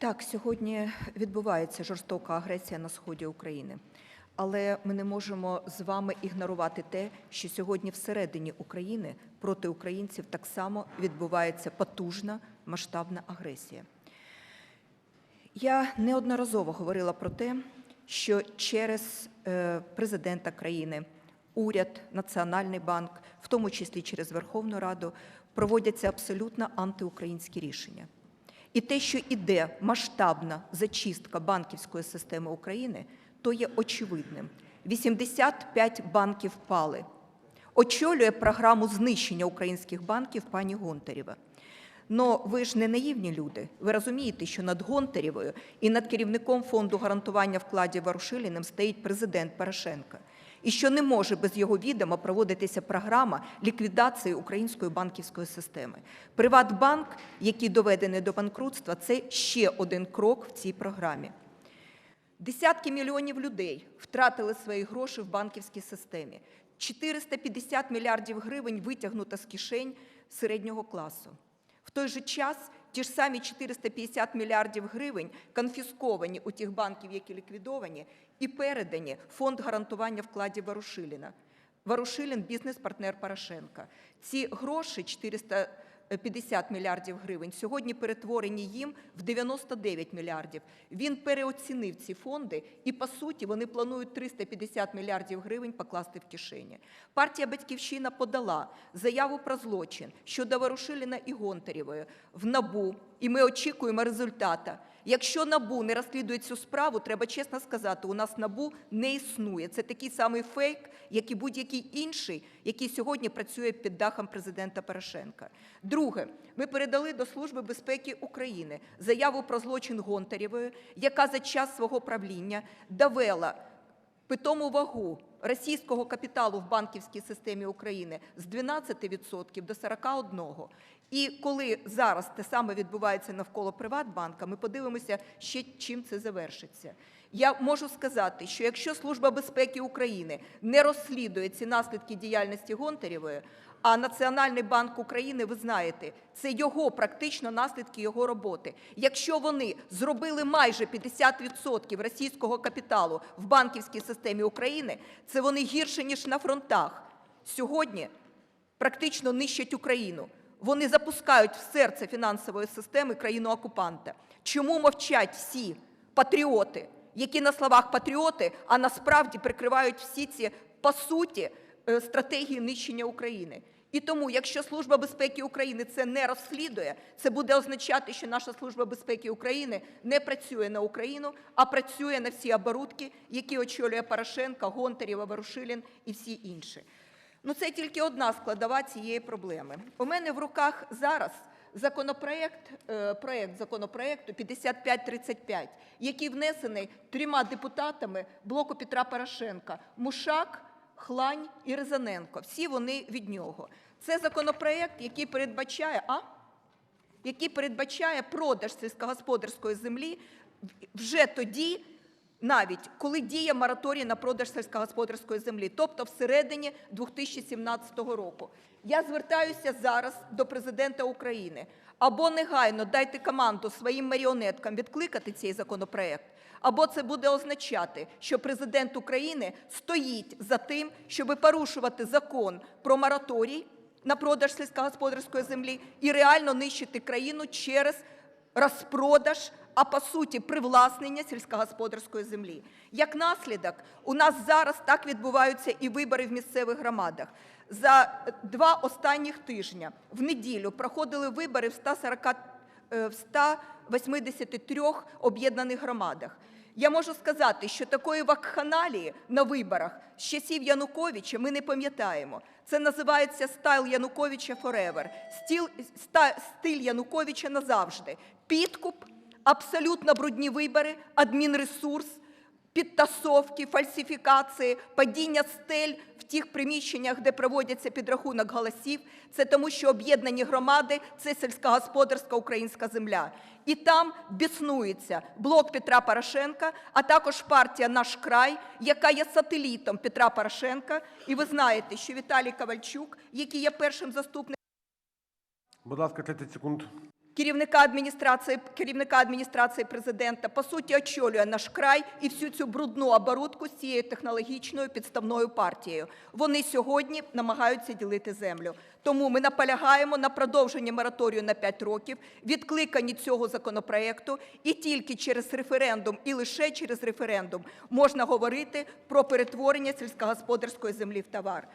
Так, сьогодні відбувається жорстока агресія на сході України. Але ми не можемо з вами ігнорувати те, що сьогодні всередині України проти українців так само відбувається потужна масштабна агресія. Я неодноразово говорила про те, що через е, президента країни, уряд, Національний банк, в тому числі через Верховну Раду, проводяться абсолютно антиукраїнські рішення. І те, що іде масштабна зачистка банківської системи України, то є очевидним. 85 банків впали. Очолює програму знищення українських банків пані Гонтарєва. Но ви ж не наївні люди. Ви розумієте, що над Гонтарєвою і над керівником фонду гарантування вкладів Варушиліним стоїть президент Порошенко. І що не може без його відома проводитися програма ліквідації української банківської системи. Приватбанк, який доведений до банкрутства, це ще один крок в цій програмі. Десятки мільйонів людей втратили свої гроші в банківській системі. 450 мільярдів гривень витягнуто з кишень середнього класу. В той же час ті ж самі 450 мільярдів гривень конфісковані у тих банків, які ліквідовані, і передані фонд гарантування вкладів Варушиліна. Варушилін – бізнес-партнер Порошенка. Ці гроші 450 мільярдів гривень сьогодні перетворені їм в 99 мільярдів. Він переоцінив ці фонди, і по суті вони планують 350 мільярдів гривень покласти в кишені. Партія Батьківщина подала заяву про злочин щодо Ворошиліна і Гонтарєвої в НАБУ, і ми очікуємо результата. Якщо НАБУ не розслідує цю справу, треба чесно сказати, у нас НАБУ не існує. Це такий самий фейк, як і будь-який інший, який сьогодні працює під дахом президента Порошенка. Друге, ми передали до Служби безпеки України заяву про злочин Гонтарєвої, яка за час свого правління довела питому вагу російського капіталу в банківській системі України з 12% до 41%. І коли зараз те саме відбувається навколо Приватбанка, ми подивимося, ще чим це завершиться. Я можу сказати, що якщо Служба безпеки України не розслідує ці наслідки діяльності Гонтарєвої, а Національний банк України, ви знаєте, це його практично наслідки його роботи. Якщо вони зробили майже 50% російського капіталу в банківській системі України, це вони гірше ніж на фронтах. Сьогодні практично нищать Україну. Вони запускають в серце фінансової системи країну окупанта. Чому мовчать всі патріоти, які на словах патріоти, а насправді прикривають всі ці по суті стратегії нищення України? І тому, якщо Служба безпеки України це не розслідує, це буде означати, що наша Служба безпеки України не працює на Україну, а працює на всі оборудки, які очолює Порошенко, Гонтарєва, Ворушилін і всі інші. Ну, це тільки одна складова цієї проблеми. У мене в руках зараз законопроект, е, проект законопроекту 5535, який внесений трьома депутатами блоку Петра Порошенка Мушак, Хлань і Ризаненко. Всі вони від нього. Це законопроект, який передбачає, а? який передбачає продаж сільськогосподарської землі вже тоді, навіть коли діє мораторій на продаж сільськогосподарської землі, тобто всередині 2017 року. Я звертаюся зараз до президента України. Або негайно дайте команду своїм маріонеткам відкликати цей законопроект, або це буде означати, що президент України стоїть за тим, щоб порушувати закон про мораторій на продаж сільськогосподарської землі і реально нищити країну через розпродаж, а по суті привласнення сільськогосподарської землі. Як наслідок, у нас зараз так відбуваються і вибори в місцевих громадах. За два останніх тижня в неділю проходили вибори в 140, е, в 183 об'єднаних громадах. Я можу сказати, що такої вакханалії на виборах з часів Януковича ми не пам'ятаємо. Це називається стайл Януковича ста, стиль Януковича назавжди. Підкуп, абсолютно брудні вибори, адмінресурс, підтасовки, фальсифікації, падіння стель в тих приміщеннях, де проводяться підрахунок голосів. Це тому, що об'єднані громади це сільськогосподарська українська земля. І там біснується блок Петра Порошенка, а також партія Наш край, яка є сателітом Петра Порошенка. І ви знаєте, що Віталій Ковальчук, який є першим заступником. Будь ласка, 30 секунд. Керівника адміністрації, керівника адміністрації президента, по суті, очолює наш край і всю цю брудну оборудку з цією технологічною підставною партією. Вони сьогодні намагаються ділити землю. Тому ми наполягаємо на продовженні мораторію на 5 років, відкликанні цього законопроекту, і тільки через референдум, і лише через референдум можна говорити про перетворення сільськогосподарської землі в товар.